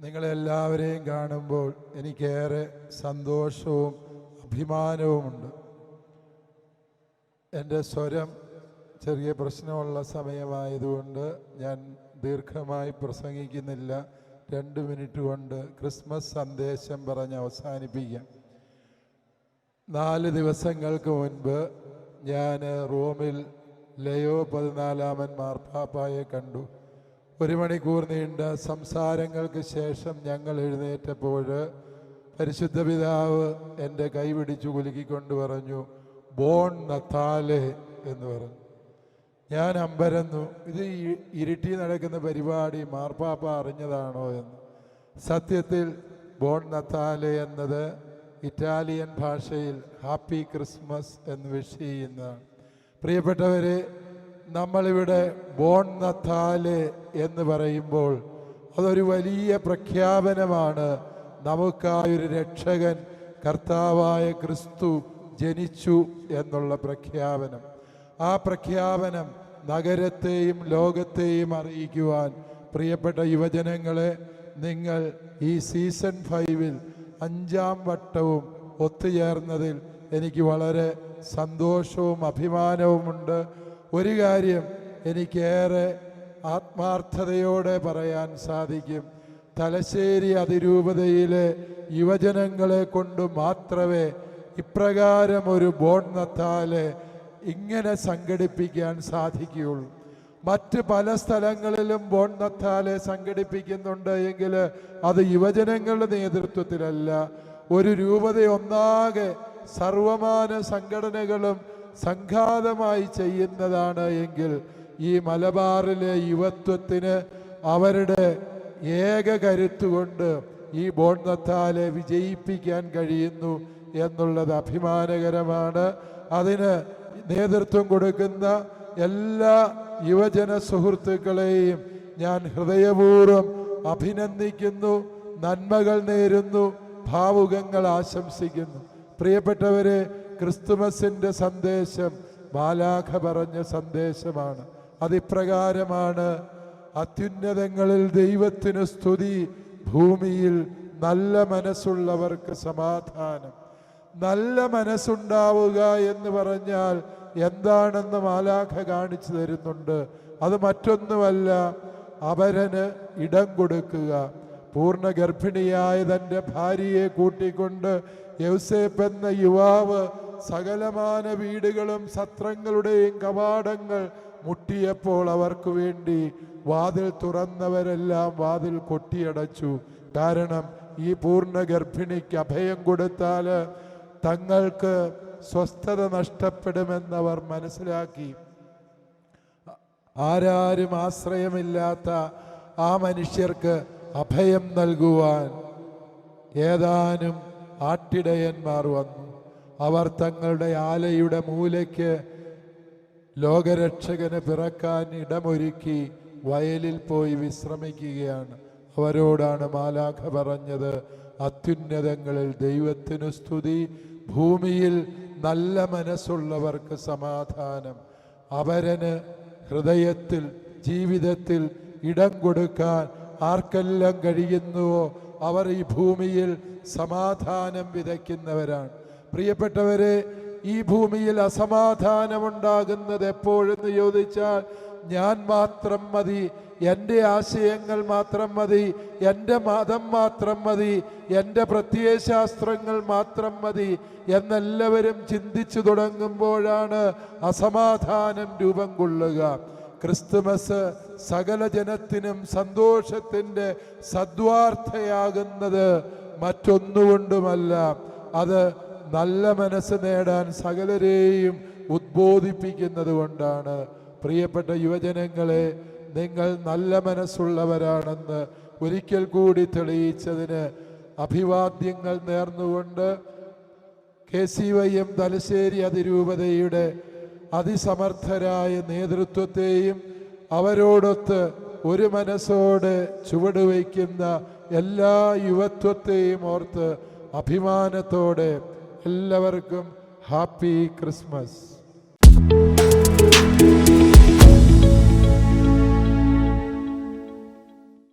നിങ്ങളെല്ലാവരെയും കാണുമ്പോൾ എനിക്കേറെ സന്തോഷവും അഭിമാനവുമുണ്ട്. എന്റെ സ്വരം ചെറിയ പ്രശ്നമുള്ള സമയമായതുകൊണ്ട് ഞാൻ ദീർഘമായി പ്രസംഗിക്കുന്നില്ല. രണ്ട് മിനിറ്റ് കൊണ്ട് ക്രിസ്മസ് സന്ദേശം പറഞ്ഞ് അവസാനിപ്പിക്കാം. നാല് ദിവസങ്ങൾക്ക് മുൻപ് ഞാൻ റോമിൽ ലയോ പതിനാലാമൻ മാർപ്പാപ്പായെ കണ്ടു. ഒരു മണിക്കൂർ നീണ്ട സംസാരങ്ങൾക്ക് ശേഷം ഞങ്ങൾ എഴുന്നേറ്റപ്പോൾ പരിശുദ്ധ പിതാവ് എന്റെ കൈ പിടിച്ചു കുലുക്കിക്കൊണ്ട് പറഞ്ഞു ബോൺ നത്താലെ എന്ന് പറഞ്ഞു. ഞാൻ അമ്പരന്നു ഇത് ഇരുട്ടി നടക്കുന്ന പരിപാടി മാർപ്പാപ്പ അറിഞ്ഞതാണോ എന്ന്. സത്യത്തിൽ ബോൺ നത്താലെ എന്നത് ഇറ്റാലിയൻ ഭാഷയിൽ ഹാപ്പി ക്രിസ്മസ് എന്ന് വിഷ് ചെയ്യുന്നതാണ്. പ്രിയപ്പെട്ടവരെ നമ്മളിവിടെ ബോൺ നത്താൽ എന്ന് പറയുമ്പോൾ അതൊരു വലിയ പ്രഖ്യാപനമാണ്. നമുക്കായൊരു രക്ഷകൻ കർത്താവായ ക്രിസ്തു ജനിച്ചു എന്നുള്ള പ്രഖ്യാപനം. ആ പ്രഖ്യാപനം നഗരത്തെയും ലോകത്തെയും അറിയിക്കുവാൻ പ്രിയപ്പെട്ട യുവജനങ്ങളെ നിങ്ങൾ ഈ സീസൺ ഫൈവിൽ അഞ്ചാം വട്ടവും ഒത്തുചേർന്നതിൽ എനിക്ക് വളരെ സന്തോഷവും അഭിമാനവുമുണ്ട്. ഒരു കാര്യം എനിക്കേറെ ആത്മാർത്ഥതയോടെ പറയാൻ സാധിക്കും. തലശ്ശേരി അതിരൂപതയിലെ യുവജനങ്ങളെ കൊണ്ട് മാത്രമേ ഇപ്രകാരം ഒരു ബോൺ നത്താലെ ഇങ്ങനെ സംഘടിപ്പിക്കാൻ സാധിക്കുകയുള്ളൂ. മറ്റ് പല സ്ഥലങ്ങളിലും ബോൺ നത്താലെ സംഘടിപ്പിക്കുന്നുണ്ട് എങ്കിൽ അത് യുവജനങ്ങളുടെ നേതൃത്വത്തിലല്ല. ഒരു രൂപത ഒന്നാകെ സർവമാന സംഘടനകളും സംഘാതമായി ചെയ്യുന്നതാണ് എങ്കിൽ ഈ മലബാറിലെ യുവത്വത്തിന് അവരുടെ ഏക കരുത്തുകൊണ്ട് ഈ ബോണ്ടത്താലെ വിജയിപ്പിക്കാൻ കഴിയുന്നു എന്നുള്ളത് അഭിമാനകരമാണ്. അതിന് നേതൃത്വം കൊടുക്കുന്ന എല്ലാ യുവജന സുഹൃത്തുക്കളെയും ഞാൻ ഹൃദയപൂർവം അഭിനന്ദിക്കുന്നു നന്മകൾ നേരുന്നു ഭാവുകങ്ങൾ ആശംസിക്കുന്നു. പ്രിയപ്പെട്ടവരെ ക്രിസ്തുമസിന്റെ സന്ദേശം മാലാഖ പറഞ്ഞ സന്ദേശമാണ്. അതിപ്രകാരമാണ് അത്യുന്നതങ്ങളിൽ ദൈവത്തിന് സ്തുതി ഭൂമിയിൽ നല്ല മനസ്സുള്ളവർക്ക് സമാധാനം. നല്ല മനസ്സുണ്ടാവുക എന്ന് പറഞ്ഞാൽ എന്താണെന്ന് മാലാഖ കാണിച്ചു തരുന്നുണ്ട്. അത് മറ്റൊന്നുമല്ല അവരന് ഇടം കൊടുക്കുക. പൂർണ ഗർഭിണിയായ തന്റെ ഭാര്യയെ കൂട്ടിക്കൊണ്ട് യൗസേപ്പ് എന്ന യുവാവ് സകലമാന വീടുകളും സത്രങ്ങളുടെയും കവാടങ്ങൾ മുട്ടിയപ്പോൾ അവർക്ക് വേണ്ടി വാതിൽ തുറന്നവരെല്ലാം വാതിൽ കൊട്ടിയടച്ചു. കാരണം ഈ പൂർണ ഗർഭിണിക്ക് അഭയം കൊടുത്താൽ തങ്ങൾക്ക് സ്വസ്ഥത നഷ്ടപ്പെടുമെന്നവർ മനസ്സിലാക്കി. ആരാരും ആശ്രയമില്ലാത്ത ആ മനുഷ്യർക്ക് അഭയം നൽകുവാൻ ഏതാനും ആട്ടിടയന്മാർ വന്നു. അവർ തങ്ങളുടെ ആലയുടെ മൂലയ്ക്ക് ലോകരക്ഷകന് പിറക്കാൻ ഇടമൊരുക്കി വയലിൽ പോയി വിശ്രമിക്കുകയാണ്. അവരോടാണ് മാലാഖ പറഞ്ഞത് അത്യുന്നതങ്ങളിൽ ദൈവത്തിനു സ്തുതി ഭൂമിയിൽ നല്ല മനസ്സുള്ളവർക്ക് സമാധാനം. അവരന് ഹൃദയത്തിൽ ജീവിതത്തിൽ ഇടം കൊടുക്കാൻ ആർക്കെല്ലാം കഴിയുന്നുവോ അവർ ഈ ഭൂമിയിൽ സമാധാനം വിതയ്ക്കുന്നവരാണ്. പ്രിയപ്പെട്ടവരെ ഈ ഭൂമിയിൽ അസമാധാനമുണ്ടാകുന്നത് എപ്പോഴെന്ന് ചോദിച്ചാൽ ഞാൻ മാത്രം മതി എന്റെ ആശയങ്ങൾ മാത്രം മതി എന്റെ മതം മാത്രം മതി എന്റെ പ്രത്യയശാസ്ത്രങ്ങൾ മാത്രം മതി എന്നെല്ലാവരും ചിന്തിച്ചു തുടങ്ങുമ്പോഴാണ് അസമാധാനം രൂപം കൊള്ളുക. ക്രിസ്തുമസ് സകല ജനത്തിനും സന്തോഷത്തിന്റെ സദ്വാർത്ഥയാകുന്നത് മറ്റൊന്നുകൊണ്ടുമല്ല. അത് നല്ല മനസ്സ് നേടാൻ സകലരെയും ഉദ്ബോധിപ്പിക്കുന്നത് കൊണ്ടാണ്. പ്രിയപ്പെട്ട യുവജനങ്ങളെ നിങ്ങൾ നല്ല മനസ്സുള്ളവരാണെന്ന് ഒരിക്കൽ കൂടി തെളിയിച്ചതിന് അഭിവാദ്യങ്ങൾ നേർന്നുകൊണ്ട് K C Y M Thalassery അതിരൂപതയുടെ അതിസമർത്ഥരായ നേതൃത്വത്തെയും അവരോടൊത്ത് ഒരു മനസ്സോടെ ചുവടുവയ്ക്കുന്ന എല്ലാ യുവത്വത്തെയും ഓർത്ത് അഭിമാനത്തോടെ എല്ലാവർക്കും ഹാപ്പി ക്രിസ്മസ്.